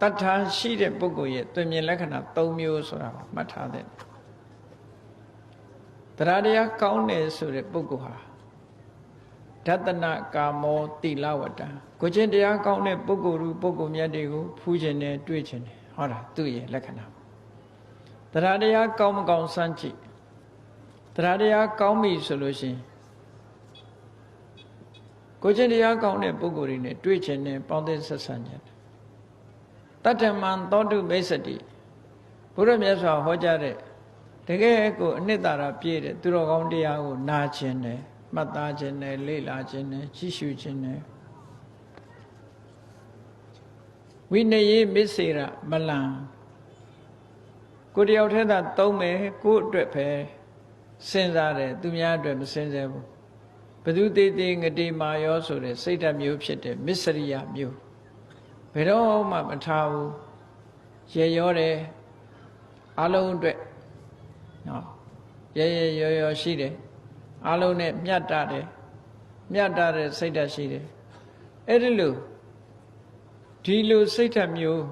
တတ်ထားရှိတဲ့ပုဂ္ဂိုလ်ရဲ့တွင်မြင်လက္ခဏာ၃မျိုးဆိုတာကိုမှတ်ထားတဲ့တရားတရားကောင်းတယ်ဆိုတဲ့ပုဂ္ဂိုလ်ဟာဒတနာကာမောတိလဝတ္တံကိုချင်းတရားကောင်းတဲ့ပုဂ္ဂိုလ်လူပုဂ္ဂိုလ်မြတ်တွေကိုဖူးခြင်းနဲ့တွေ့ခြင်းနဲ့ဟောတာသူ့ရဲ့လက္ခဏာတရားတရားကောင်းမကောင်းစမ်းကြည့်တရားတရားကောင်းပြီဆိုလို့ရှိရင်ကိုချင်းတရားကောင်းတဲ့ပုဂ္ဂိုလ်တွေနဲ့တွေ့ခြင်းနဲ့ပေါင်းသင်းဆက်ဆံခြင်း တတ္တမံသောတုမိစ္ဆတိဘုရားမြတ်စွာဟောကြားတဲ့တကယ်ကိုအနှစ်သာရပြည့်တဲ့သူတော်ကောင်းတရားကိုနာခြင်းနဲ့မှတ်သားခြင်းနဲ့လေ့လာခြင်းနဲ့ကြည့်ရှုခြင်းနဲ့ဝိနည်းမစ္စေရမလံကိုတယောက်တည်းသာသုံးမယ်ကိုယ့်အတွက်ပဲစဉ်းစားတယ်သူများအတွက်မစဉ်းစားဘူးဘသူသေးသေးငတိမာယောဆိုတဲ့စိတ်ဓာတ်မျိုးဖြစ်တဲ့မစ္စရိယမျိုး ဘယ်တော့မှမထားဘူးရေရောတယ်အလုံးအတွက်နော်ရေရေရောရောရှိတယ်အလုံးနဲ့မြတ်တာတယ်မြတ်တာတဲ့စိတ်ဓာတ်ရှိတယ်အဲ့ဒီလိုဒီလိုစိတ်ဓာတ်မျိုး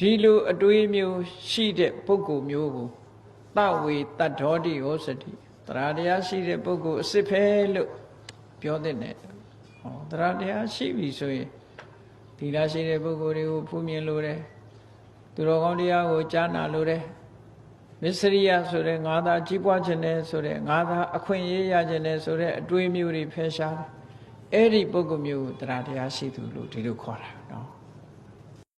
ဒီလိုအတွေးမျိုးရှိတဲ့ပုဂ္ဂိုလ်မျိုးကိုတဝေတတ္ထောတိဟောစတိတရားတရားရှိတဲ့ပုဂ္ဂိုလ်အစ်စ်ဖဲလို့ပြောတဲ့နဲ့ဟောတရားတရားရှိပြီဆိုရင် သီလရှိတဲ့ပုဂ္ဂိုလ်တွေကိုဖူးမြင်လို့တယ်သူတော်ကောင်းတရားကိုကြားနာလို့တယ်မစ္စရိယဆိုတဲ့ငါးသာကြီးပွားခြင်းနဲ့ဆိုတဲ့ငါးသာအခွင့်အရေးရခြင်းနဲ့ဆိုတဲ့အတွေးမျိုးတွေဖယ်ရှားတယ်အဲ့ဒီပုဂ္ဂိုလ်မျိုးကိုတရားတရားရှိသူလို့ဒီလိုခေါ်တာနော်